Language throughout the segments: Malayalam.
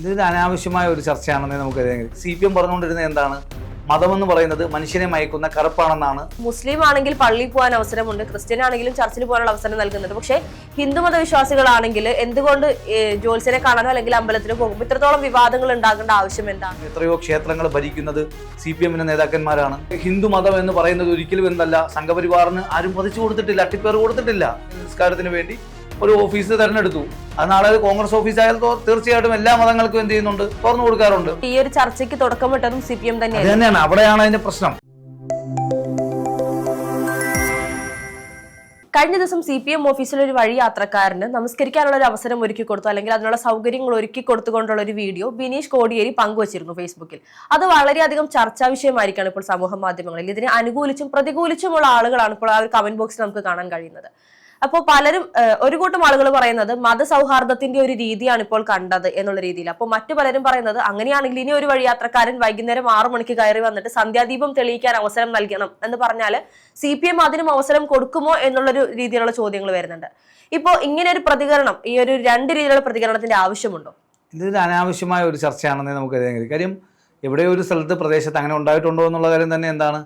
ഇതൊരു അനാവശ്യമായ ഒരു ചർച്ചയാണെന്ന് നമുക്ക് സി പി എം പറഞ്ഞുകൊണ്ടിരുന്നത് എന്താണ്? മതമെന്ന് പറയുന്നത് മനുഷ്യനെ മയക്കുന്ന കറുപ്പാണെന്നാണ്. മുസ്ലിം ആണെങ്കിൽ പള്ളിയിൽ പോകാൻ അവസരമുണ്ട് ക്രിസ്ത്യൻ ആണെങ്കിലും ചർച്ചിൽ പോകാനുള്ള അവസരം നൽകുന്നുണ്ട്. പക്ഷേ ഹിന്ദു മതവിശ്വാസികളാണെങ്കിൽ എന്തുകൊണ്ട് ജോത്സ്യനെ കാണാനോ അല്ലെങ്കിൽ അമ്പലത്തിൽ പോകുമ്പോൾ ഇത്രത്തോളം വിവാദങ്ങൾ ഉണ്ടാകേണ്ട ആവശ്യം എന്താണ്? എത്രയോ ക്ഷേത്രങ്ങൾ ഭരിക്കുന്നത് സി പി എമ്മിന്റെ നേതാക്കന്മാരാണ്. ഹിന്ദു മതം എന്ന് പറയുന്നത് ഒരിക്കലും എന്തല്ല. സംഘപരിവാറിന് ആരും പതിച്ചു കൊടുത്തിട്ടില്ല അട്ടിപ്പേർ കൊടുത്തിട്ടില്ല. നിസ്കാരത്തിന് വേണ്ടി ഒരു ഓഫീസ് തെരഞ്ഞെടുത്തു. അത് നാളെ കോൺഗ്രസ് ഓഫീസ് ആയാൽ തീർച്ചയായിട്ടും എല്ലാ മതങ്ങൾക്കും എന്ത് ചെയ്യുന്നുണ്ട്? തുറന്നു കൊടുക്കാറുണ്ട്. ഈ ഒരു ചർച്ചയ്ക്ക് തുടക്കം തുടക്കമിട്ടതും സി പി എം തന്നെയാണ്. അവിടെയാണ് അതിന്റെ പ്രശ്നം. കഴിഞ്ഞ ദിവസം സി പി എം ഓഫീസിൽ ഒരു വഴി യാത്രക്കാരന് നമസ്കരിക്കാനുള്ള ഒരു അവസരം ഒരുക്കി കൊടുത്തു അല്ലെങ്കിൽ അതിനുള്ള സൗകര്യങ്ങൾ ഒരുക്കി കൊടുത്തുകൊണ്ടുള്ള ഒരു വീഡിയോ ബിനീഷ് കോടിയേരി പങ്കുവച്ചിരുന്നു ഫേസ്ബുക്കിൽ. അത് വളരെയധികം ചർച്ചാ വിഷയമായിരിക്കാണ് ഇപ്പോൾ സമൂഹ മാധ്യമങ്ങളിൽ. ഇതിനെ അനുകൂലിച്ചും പ്രതികൂലിച്ചുമുള്ള ആളുകളാണ് ഇപ്പോൾ ആ ഒരു കമന്റ് ബോക്സിൽ നമുക്ക് കാണാൻ കഴിയുന്നത്. അപ്പോൾ പലരും ഒരു കൂട്ടം ആളുകൾ പറയുന്നത് മതസൗഹാർദ്ദത്തിന്റെ ഒരു രീതിയാണ് ഇപ്പോൾ കണ്ടത് എന്നുള്ള രീതിയിൽ. അപ്പോൾ മറ്റു പലരും പറയുന്നത് അങ്ങനെയാണെങ്കിൽ ഇനി ഒരു വഴിയാത്രക്കാരൻ വൈകുന്നേരം ആറു മണിക്ക് കയറി വന്നിട്ട് സന്ധ്യാദീപം തെളിയിക്കാൻ അവസരം നൽകണം എന്ന് പറഞ്ഞാൽ സി പി എം അതിനും അവസരം കൊടുക്കുമോ എന്നുള്ളൊരു രീതിയിലുള്ള ചോദ്യങ്ങൾ വരുന്നുണ്ട്. ഇപ്പോൾ ഇങ്ങനെ ഒരു പ്രതികരണം ഈ ഒരു രണ്ട് രീതിയിലുള്ള പ്രതികരണത്തിന്റെ ആവശ്യമുണ്ടോ? ഇതൊരു അനാവശ്യമായ ഒരു ചർച്ചയാണെന്നേ നമുക്ക് കാര്യം എവിടെയോ ഒരു സ്ഥലത്ത് പ്രദേശത്ത് അങ്ങനെ ഉണ്ടായിട്ടുണ്ടോ എന്നുള്ള കാര്യം തന്നെ എന്താണ്?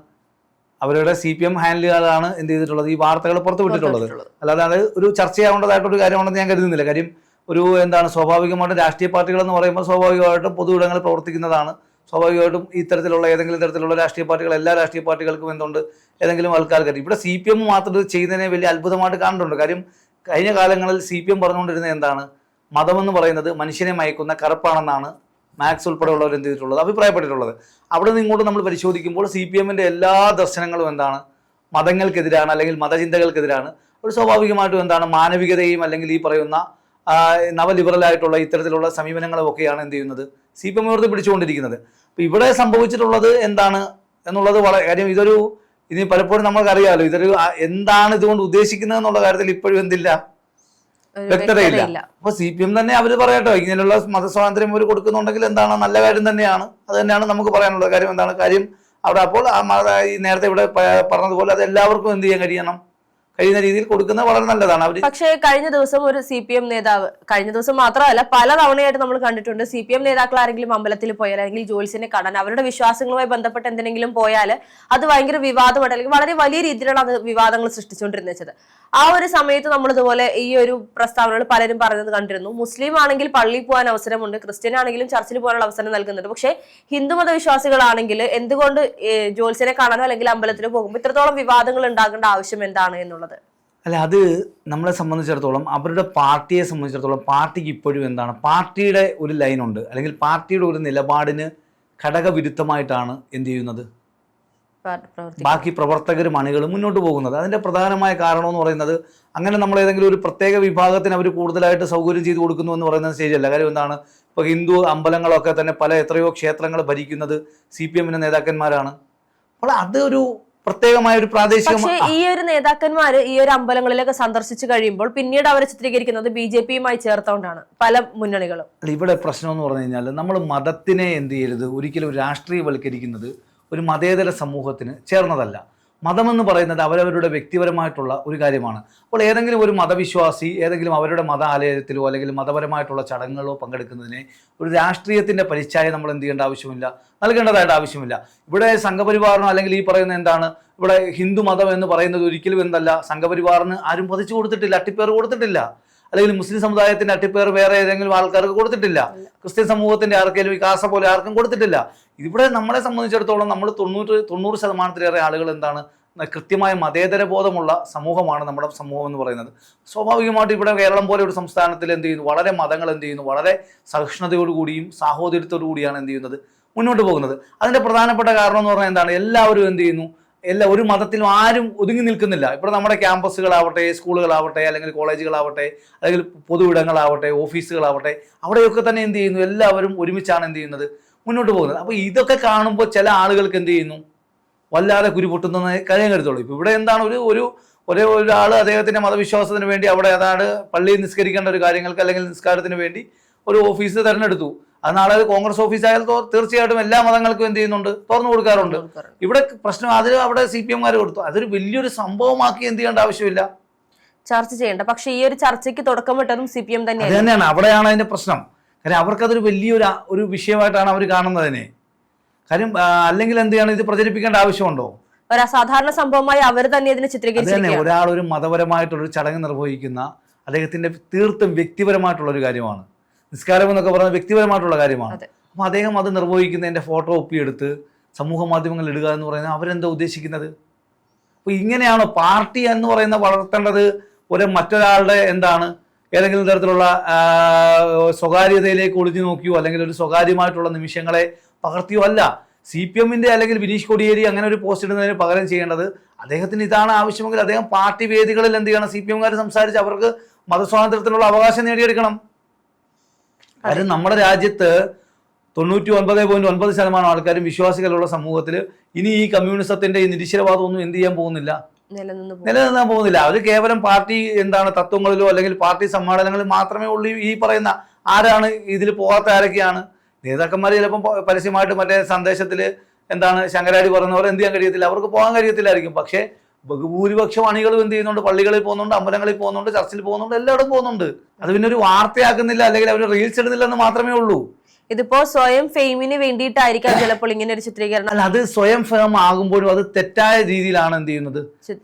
അവരുടെ സി പി എം ഹാൻഡിലുകളാണ് എന്ത് ചെയ്തിട്ടുള്ളത്? ഈ വാർത്തകൾ പുറത്തു വിട്ടിട്ടുള്ളത്. അല്ലാതെ അത് ഒരു ചർച്ചയാവേണ്ടതായിട്ടൊരു കാര്യമാണെന്ന് ഞാൻ കരുതുന്നില്ല. കാര്യം ഒരു എന്താണ് സ്വാഭാവികമായിട്ടും രാഷ്ട്രീയ പാർട്ടികൾ എന്ന് പറയുമ്പോൾ സ്വാഭാവികമായിട്ടും പൊതു ഇടങ്ങൾ പ്രവർത്തിക്കുന്നതാണ്. സ്വാഭാവികമായിട്ടും ഇത്തരത്തിലുള്ള ഏതെങ്കിലും തരത്തിലുള്ള രാഷ്ട്രീയ പാർട്ടികൾ എല്ലാ രാഷ്ട്രീയ പാർട്ടികൾക്കും എന്തുണ്ട്? ഏതെങ്കിലും ആൾക്കാർക്ക്. ഇവിടെ സി പി എം മാത്രം ചെയ്യുന്നതിനെ വലിയ അത്ഭുതമായിട്ട് കാണുന്നുണ്ട്. കാര്യം കഴിഞ്ഞ കാലങ്ങളിൽ സി പി എം പറഞ്ഞുകൊണ്ടിരുന്നത് എന്താണ്? മതമെന്ന് പറയുന്നത് മനുഷ്യനെ മയക്കുന്ന കറുപ്പാണെന്നാണ്. മാക്സ് ഉൾപ്പെടെയുള്ളവർ എന്ത് ചെയ്തിട്ടുള്ളത്? അഭിപ്രായപ്പെട്ടിട്ടുള്ളത്. അവിടെ നിന്ന് ഇങ്ങോട്ട് നമ്മൾ പരിശോധിക്കുമ്പോൾ സി പി എമ്മിന്റെ എല്ലാ ദർശനങ്ങളും എന്താണ്? മതങ്ങൾക്കെതിരാണ് അല്ലെങ്കിൽ മതചിന്തകൾക്കെതിരാണ്. ഒരു സ്വാഭാവികമായിട്ടും എന്താണ്? മാനവികതയും അല്ലെങ്കിൽ ഈ പറയുന്ന നവലിബറലായിട്ടുള്ള ഇത്തരത്തിലുള്ള സമീപനങ്ങളും ഒക്കെയാണ് എന്ത് ചെയ്യുന്നത്? സി പി എം ഉയർത്തി പിടിച്ചുകൊണ്ടിരിക്കുന്നത്. അപ്പോൾ ഇവിടെ സംഭവിച്ചിട്ടുള്ളത് എന്താണ് എന്നുള്ളത് വളരെ കാര്യം ഇതൊരു ഇനി പലപ്പോഴും നമ്മൾക്കറിയാമല്ലോ ഇതൊരു എന്താണ് ഇതുകൊണ്ട് ഉദ്ദേശിക്കുന്നത് എന്നുള്ള കാര്യത്തിൽ ഇപ്പോഴും എന്തില്ല. വ്യക്തതയില്ല. അപ്പൊ സി പി എം തന്നെ അവർ പറയട്ടോ ഇങ്ങനെയുള്ള മതസ്വാതന്ത്ര്യം അവർ കൊടുക്കുന്നുണ്ടെങ്കിൽ എന്താണ്? നല്ല കാര്യം തന്നെയാണ്. അത് തന്നെയാണ് നമുക്ക് പറയാനുള്ളത്. കാര്യം എന്താണ്? കാര്യം അവിടെ അപ്പോൾ ആ നേരത്തെ ഇവിടെ പറഞ്ഞതുപോലെ അത് എല്ലാവർക്കും എന്ത് ചെയ്യാൻ കഴിയണം? കഴിയുന്ന രീതിയിൽ കൊടുക്കുന്നത് വളരെ നല്ലതാണ്. അവർ പക്ഷേ കഴിഞ്ഞ ദിവസം ഒരു സി പി എം നേതാവ് കഴിഞ്ഞ ദിവസം മാത്രമല്ല പല തവണയായിട്ട് നമ്മൾ കണ്ടിട്ടുണ്ട് സി പി എം നേതാക്കൾ ആരെങ്കിലും അമ്പലത്തിൽ പോയാൽ അല്ലെങ്കിൽ ജോലിസിനെ കാണാൻ അവരുടെ വിശ്വാസങ്ങളുമായി ബന്ധപ്പെട്ട് എന്തിനെങ്കിലും പോയാൽ അത് ഭയങ്കര വിവാദമായിട്ട് അല്ലെങ്കിൽ വളരെ വലിയ രീതിയിലാണ് അത് വിവാദങ്ങൾ സൃഷ്ടിച്ചുകൊണ്ടിരുന്നത്. ആ ഒരു സമയത്ത് നമ്മൾ ഇതുപോലെ ഈ ഒരു പ്രസ്താവനകൾ പലരും പറഞ്ഞത് കണ്ടിരുന്നു. മുസ്ലിം ആണെങ്കിൽ പള്ളിയിൽ പോകാൻ അവസരമുണ്ട് ക്രിസ്ത്യൻ ആണെങ്കിലും ചർച്ചിൽ പോകാനുള്ള അവസരം നൽകുന്നുണ്ട്. പക്ഷേ ഹിന്ദു മതവിശ്വാസികളാണെങ്കിൽ എന്തുകൊണ്ട് ഏഹ്, കാണാനോ അല്ലെങ്കിൽ അമ്പലത്തിൽ പോകുമ്പോൾ ഇത്രത്തോളം വിവാദങ്ങൾ ഉണ്ടാകേണ്ട ആവശ്യം എന്താണ് എന്നുള്ളത്? അല്ല അത് നമ്മളെ സംബന്ധിച്ചിടത്തോളം അവരുടെ പാർട്ടിയെ സംബന്ധിച്ചിടത്തോളം പാർട്ടിക്ക് ഇപ്പോഴും എന്താണ് പാർട്ടിയുടെ ഒരു ലൈനുണ്ട്. അല്ലെങ്കിൽ പാർട്ടിയുടെ ഒരു നിലപാടിന് ഘടകവിരുദ്ധമായിട്ടാണ് എന്ത് ചെയ്യുന്നത്? ബാക്കി പ്രവർത്തകരും അണികളും മുന്നോട്ട് പോകുന്നത്. അതിന്റെ പ്രധാനമായ കാരണം എന്ന് പറയുന്നത് അങ്ങനെ നമ്മൾ ഏതെങ്കിലും ഒരു പ്രത്യേക വിഭാഗത്തിന് അവർ കൂടുതലായിട്ട് സൗകര്യം ചെയ്തു കൊടുക്കുന്നു എന്ന് പറയുന്നത് ശരിയല്ല കാര്യം എന്താണ് ഇപ്പോൾ ഹിന്ദു അമ്പലങ്ങളൊക്കെ തന്നെ പല എത്രയോ ക്ഷേത്രങ്ങൾ ഭരിക്കുന്നത് സി പി എമ്മിന്റെ നേതാക്കന്മാരാണ്. അപ്പോൾ അതൊരു പ്രത്യേകമായ ഒരു പ്രാദേശിക പക്ഷേ ഈ ഒരു നേതാക്കന്മാര് ഈ ഒരു അമ്പലങ്ങളിലൊക്കെ സന്ദർശിച്ചു കഴിയുമ്പോൾ പിന്നീട് അവരെ ചിത്രീകരിക്കുന്നത് ബി ജെ പിയുമായി ചേർത്തോണ്ടാണ് പല മുന്നണികളും. ഇവിടെ പ്രശ്നം എന്ന് പറഞ്ഞു കഴിഞ്ഞാൽ നമ്മൾ മതത്തിനെ എന്ത് ചെയ്യരുത്? ഒരിക്കലും രാഷ്ട്രീയവൽക്കരിക്കുന്നത് ഒരു മതേതര സമൂഹത്തിന് ചേർന്നതല്ല. മതമെന്ന് പറയുന്നത് അവരവരുടെ വ്യക്തിപരമായിട്ടുള്ള ഒരു കാര്യമാണ്. അപ്പോൾ ഏതെങ്കിലും ഒരു മതവിശ്വാസി ഏതെങ്കിലും അവരുടെ മത ആലയത്തിലോ അല്ലെങ്കിൽ മതപരമായിട്ടുള്ള ചടങ്ങുകളോ പങ്കെടുക്കുന്നതിനെ ഒരു രാഷ്ട്രീയത്തിന്റെ പരിച്ഛായ നമ്മൾ എന്ത് ചെയ്യേണ്ട ആവശ്യമില്ല. നൽകേണ്ടതായിട്ട് ആവശ്യമില്ല. ഇവിടെ സംഘപരിവാറിനോ അല്ലെങ്കിൽ ഈ പറയുന്ന എന്താണ് ഇവിടെ ഹിന്ദു മതം എന്ന് പറയുന്നത് ഒരിക്കലും എന്തല്ല സംഘപരിവാറിന് ആരും പതിച്ചു കൊടുത്തിട്ടില്ല അട്ടിപ്പേർ കൊടുത്തിട്ടില്ല. അല്ലെങ്കിൽ മുസ്ലിം സമുദായത്തിന്റെ അട്ടിപ്പേർ വേറെ ഏതെങ്കിലും ആൾക്കാർക്ക് കൊടുത്തിട്ടില്ല. ക്രിസ്ത്യൻ സമൂഹത്തിന്റെ ആർക്കെങ്കിലും ഈ കാസ പോലെ ആർക്കും കൊടുത്തിട്ടില്ല. ഇവിടെ നമ്മളെ സംബന്ധിച്ചിടത്തോളം നമ്മൾ തൊണ്ണൂറ് തൊണ്ണൂറ് ശതമാനത്തിലേറെ ആളുകൾ എന്താണ്? കൃത്യമായ മതേതര ബോധമുള്ള സമൂഹമാണ് നമ്മുടെ സമൂഹം എന്ന് പറയുന്നത്. സ്വാഭാവികമായിട്ട് ഇവിടെ കേരളം പോലെ ഒരു സംസ്ഥാനത്തിൽ എന്ത് ചെയ്യുന്നു? വളരെ മതങ്ങൾ എന്ത് ചെയ്യുന്നു? വളരെ സഹിഷ്ണുതയോടുകൂടിയും സാഹോദര്യത്തോടു കൂടിയാണ് എന്ത് ചെയ്യുന്നത്? മുന്നോട്ട് പോകുന്നത്. അതിന്റെ പ്രധാനപ്പെട്ട കാരണം എന്ന് പറഞ്ഞാൽ എന്താണ്? എല്ലാവരും എന്ത് ചെയ്യുന്നു? എല്ലാ ഒരു മതത്തിലും ആരും ഒതുങ്ങി നിൽക്കുന്നില്ല. ഇപ്പോൾ നമ്മുടെ ക്യാമ്പസുകളാവട്ടെ സ്കൂളുകളാവട്ടെ അല്ലെങ്കിൽ കോളേജുകളാവട്ടെ അല്ലെങ്കിൽ പൊതുവിടങ്ങളാവട്ടെ ഓഫീസുകളാവട്ടെ അവിടെയൊക്കെ തന്നെ എന്ത് ചെയ്യുന്നു? എല്ലാവരും ഒരുമിച്ചാണ് എന്ത് ചെയ്യുന്നത്? മുന്നോട്ട് പോകുന്നത്. അപ്പോൾ ഇതൊക്കെ കാണുമ്പോൾ ചില ആളുകൾക്ക് എന്ത് ചെയ്യുന്നു? വല്ലാതെ കുരുപൊട്ടുന്ന കാര്യം കരുതുള്ളൂ. ഇപ്പോൾ ഇവിടെ എന്താണ് ഒരു ഒരു ഒരേ ഒരാൾ അദ്ദേഹത്തിന്റെ മതവിശ്വാസത്തിന് വേണ്ടി അവിടെ അതാണ് പള്ളിയിൽ നിസ്കരിക്കേണ്ട ഒരു കാര്യങ്ങൾക്ക് അല്ലെങ്കിൽ നിസ്കാരത്തിന് വേണ്ടി ഒരു ഓഫീസ് തിരഞ്ഞെടുത്തു. അത് നാളെ കോൺഗ്രസ് ഓഫീസ് ആയാൽ തീർച്ചയായിട്ടും എല്ലാ മതങ്ങൾക്കും എന്ത് ചെയ്യുന്നുണ്ട്? തുറന്നു കൊടുക്കാറുണ്ട്. ഇവിടെ പ്രശ്നം അത് അവിടെ സി പി എംകാർ കൊടുത്തു. അതൊരു വലിയൊരു സംഭവമാക്കി എന്ത് ചെയ്യേണ്ട ആവശ്യമില്ല. ചർച്ച ചെയ്യേണ്ട. പക്ഷേ ഈ ഒരു ചർച്ചയ്ക്ക് തുടക്കം വിട്ടതും സി പി എം തന്നെ തന്നെയാണ്. അവിടെയാണ് അതിന്റെ പ്രശ്നം. കാര്യം അവർക്കതൊരു വലിയൊരു ഒരു വിഷയമായിട്ടാണ് അവർ കാണുന്നതിനെ. കാര്യം അല്ലെങ്കിൽ എന്ത് ചെയ്യണം? ഇത് പ്രചരിപ്പിക്കേണ്ട ആവശ്യമുണ്ടോ? ഒരു അസാധാരണ സംഭവമായി അവർ തന്നെ ഇതിനെ ചിത്രീകരിച്ചു ഒരാൾ ചിത്രീകരിച്ചിരിക്കുകയാണ്. ഒരാൾ ഒരു ചടങ്ങ് നിർവഹിക്കുന്ന അദ്ദേഹത്തിന്റെ തീർത്തും വ്യക്തിപരമായിട്ടുള്ള ഒരു കാര്യമാണ്. നിസ്കാരം എന്നൊക്കെ പറഞ്ഞ വ്യക്തിപരമായിട്ടുള്ള കാര്യമാണ്. അപ്പൊ അദ്ദേഹം അത് നിർവഹിക്കുന്നതിന്റെ ഫോട്ടോ ഒപ്പിയെടുത്ത് സമൂഹ മാധ്യമങ്ങളിൽ ഇടുക എന്ന് പറയുന്നത് അവരെന്താ ഉദ്ദേശിക്കുന്നത്? അപ്പോൾ ഇങ്ങനെയാണോ പാർട്ടി എന്ന് പറയുന്ന വളർത്തേണ്ടത് ഒരു മറ്റൊരാളുടെ എന്താണ്? ഏതെങ്കിലും തരത്തിലുള്ള സ്വകാര്യതയിലേക്ക് ഒളിഞ്ഞു നോക്കിയോ അല്ലെങ്കിൽ ഒരു സ്വകാര്യമായിട്ടുള്ള നിമിഷങ്ങളെ പകർത്തിയോ അല്ല. സി പി എമ്മിന്റെ അല്ലെങ്കിൽ ബിനീഷ് കൊടിയേരി അങ്ങനെ ഒരു പോസ്റ്റ് ഇടുന്നതിന് പകരം ചെയ്യേണ്ടത് അദ്ദേഹത്തിന് ഇതാണ് ആവശ്യമെങ്കിൽ അദ്ദേഹം പാർട്ടി വേദികളിൽ എന്ത് ചെയ്യണം? സി പി എംകാർ സംസാരിച്ച് അവർക്ക് മതസ്വാതന്ത്ര്യത്തിനുള്ള അവകാശം നേടിയെടുക്കണം. കാര്യം നമ്മുടെ രാജ്യത്ത് തൊണ്ണൂറ്റി ഒൻപത് പോയിന്റ് ഒൻപത് ശതമാനം ആൾക്കാരും വിശ്വാസികളുള്ള സമൂഹത്തിൽ ഇനി ഈ കമ്മ്യൂണിസത്തിന്റെ ഈ നിരീശ്വരവാദം ഒന്നും എന്ത് ചെയ്യാൻ പോകുന്നില്ല. നിലനിന്നാൻ പോകുന്നില്ല. അവർ കേവലം പാർട്ടി എന്താണ് തത്വങ്ങളിലോ അല്ലെങ്കിൽ പാർട്ടി സമ്മേളനങ്ങളിൽ മാത്രമേ ഉള്ളൂ ഈ പറയുന്ന ആരാണ് ഇതിൽ പോകാത്ത ആരൊക്കെയാണ്. നേതാക്കന്മാർ ചിലപ്പം പരസ്യമായിട്ട് മറ്റേ സന്ദേശത്തിൽ എന്താണ് ശങ്കരാടി പറഞ്ഞവർ എന്ത് ചെയ്യാൻ കഴിയത്തില്ല. അവർക്ക് പോകാൻ കഴിയത്തില്ലായിരിക്കും. പക്ഷേ ബഹുഭൂരിപക്ഷം അണികളും എന്ത് ചെയ്യുന്നുണ്ട്? പള്ളികളിൽ പോകുന്നുണ്ട് അമ്പലങ്ങളിൽ പോകുന്നുണ്ട് ചർച്ചിൽ പോകുന്നുണ്ട് എല്ലായിടും പോകുന്നുണ്ട്. അത് പിന്നെ ഒരു വാർത്തയാക്കുന്നില്ല അല്ലെങ്കിൽ അവർ റീൽസ് ഇടുന്നില്ല എന്ന് മാത്രമേ ഉള്ളൂ. ഇതിപ്പോ സ്വയം ഫെയിമിന് വേണ്ടിയിട്ടായിരിക്കാം ചിലപ്പോൾ ഇങ്ങനെ ഒരു ചിത്രീകരണം. അല്ല അത് സ്വയം ഫേം ആകുമ്പോഴും അത് തെറ്റായ രീതിയിലാണ് എന്ത് ചെയ്യുന്നത്?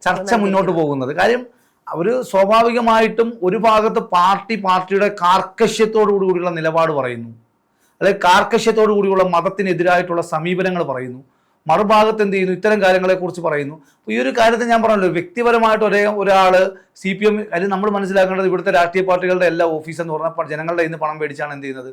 ചർച്ച മുന്നോട്ട് പോകുന്നത്. കാര്യം അവർ സ്വാഭാവികമായിട്ടും ഒരു ഭാഗത്ത് പാർട്ടി പാർട്ടിയുടെ കാർക്കശ്യത്തോടു കൂടിയുള്ള നിലപാട് പറയുന്നു. അല്ലെങ്കിൽ കാർക്കശ്യത്തോടു കൂടിയുള്ള മതത്തിനെതിരായിട്ടുള്ള സമീപനങ്ങൾ പറയുന്നു. മറുഭാഗത്ത് എന്ത് ചെയ്യുന്നു? ഇത്തരം കാര്യങ്ങളെ കുറിച്ച് പറയുന്നു. ഈ ഒരു കാര്യത്തിൽ ഞാൻ പറഞ്ഞല്ലോ വ്യക്തിപരമായിട്ട് ഒരേ ഒരാൾ സി പി എം അല്ലെങ്കിൽ നമ്മൾ മനസ്സിലാക്കേണ്ടത് ഇവിടുത്തെ രാഷ്ട്രീയ പാർട്ടികളുടെ എല്ലാ ഓഫീസ് എന്ന് പറഞ്ഞാൽ ജനങ്ങളുടെ ഇന്ന് പണം മേടിച്ചാണ് എന്ത് ചെയ്യുന്നത്?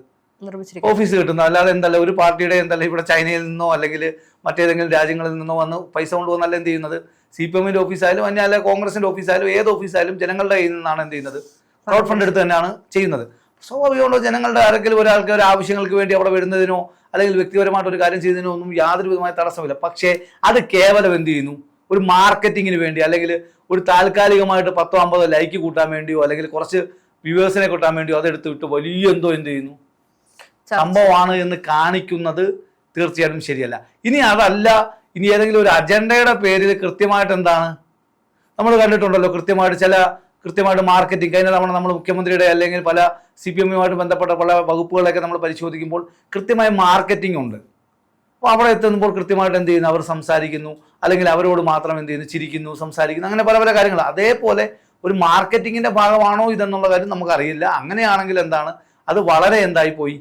ഓഫീസ് കിട്ടുന്നത്. അല്ലാതെ എന്തല്ല ഒരു പാർട്ടിയുടെ എന്തല്ല ഇവിടെ ചൈനയിൽ നിന്നോ അല്ലെങ്കിൽ മറ്റേതെങ്കിലും രാജ്യങ്ങളിൽ നിന്നോ വന്ന് പൈസ കൊണ്ടുവന്നല്ല എന്ത് ചെയ്യുന്നത്? സി പി എമ്മിന്റെ ഓഫീസായാലും അന്യ അല്ല കോൺഗ്രസിന്റെ ഓഫീസായാലും ഏത് ഓഫീസായാലും ജനങ്ങളുടെ കയ്യിൽ നിന്നാണ് എന്ത് ചെയ്യുന്നത്? ക്രൗഡ് ഫണ്ട് എടുത്ത് തന്നെയാണ് ചെയ്യുന്നത്. സ്വാഭാവികമുള്ള ജനങ്ങളുടെ ആരെങ്കിലും ഒരാൾക്ക് ഒരു ആവശ്യങ്ങൾക്ക് വേണ്ടി അവിടെ വരുന്നതിനോ അല്ലെങ്കിൽ വ്യക്തിപരമായിട്ട് ഒരു കാര്യം ചെയ്യുന്നതിനോ ഒന്നും യാതൊരു വിധമായ തടസ്സമില്ല. പക്ഷേ അത് കേവലം എന്ത് ചെയ്യുന്നു? ഒരു മാർക്കറ്റിങ്ങിന് വേണ്ടി അല്ലെങ്കിൽ ഒരു താൽക്കാലികമായിട്ട് പത്തോ അമ്പതോ ലൈക്ക് കൂട്ടാൻ വേണ്ടിയോ അല്ലെങ്കിൽ കുറച്ച് വ്യൂവേഴ്സിനെ കൂട്ടാൻ വേണ്ടിയോ അതെടുത്ത് വിട്ട് വലിയ എന്തോ എന്ത് ചെയ്യുന്നു. സംഭവമാണ് എന്ന് കാണിക്കുന്നത് തീർച്ചയായിട്ടും ശരിയല്ല. ഇനി അതല്ല ഇനി ഏതെങ്കിലും ഒരു അജണ്ടയുടെ പേരിൽ കൃത്യമായിട്ട് എന്താണ്? നമ്മൾ കണ്ടിട്ടുണ്ടല്ലോ കൃത്യമായിട്ട് ചില കൃത്യമായിട്ട് മാർക്കറ്റിംഗ് കഴിഞ്ഞ തവണ നമ്മൾ മുഖ്യമന്ത്രിയുടെ അല്ലെങ്കിൽ പല സി പി എമ്മുമായിട്ട് ബന്ധപ്പെട്ട പല വകുപ്പുകളൊക്കെ നമ്മൾ പരിശോധിക്കുമ്പോൾ കൃത്യമായ മാർക്കറ്റിംഗ് ഉണ്ട്. അപ്പോൾ അവിടെ എത്തുമ്പോൾ കൃത്യമായിട്ട് എന്ത് ചെയ്യുന്നു? അവർ സംസാരിക്കുന്നു. അല്ലെങ്കിൽ അവരോട് മാത്രം എന്ത് ചെയ്യുന്നു? ചിരിക്കുന്നു സംസാരിക്കുന്നു. അങ്ങനെ പല പല കാര്യങ്ങൾ. അതേപോലെ ഒരു മാർക്കറ്റിങ്ങിന്റെ ഭാഗമാണോ ഇതെന്നുള്ള കാര്യം നമുക്കറിയില്ല. അങ്ങനെയാണെങ്കിൽ എന്താണ്? അത് വളരെ എന്തായി പോയി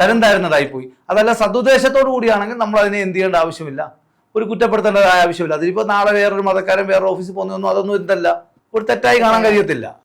തരം താഴ്ന്നതായി പോയി അതല്ല സതുദ്ദേശത്തോടു കൂടിയാണെങ്കിൽ നമ്മൾ അതിനെ എന്ത് ചെയ്യേണ്ട ആവശ്യമില്ല. ഒരു കുറ്റപ്പെടുത്തേണ്ടതായ ആവശ്യമില്ല. അതിലിപ്പോൾ നാളെ വേറൊരു മതക്കാരൻ വേറൊരു ഓഫീസിൽ പോകുന്നതൊന്നും അതൊന്നും എന്തല്ല ഒരു തെറ്റായി കാണാൻ കഴിയത്തില്ല.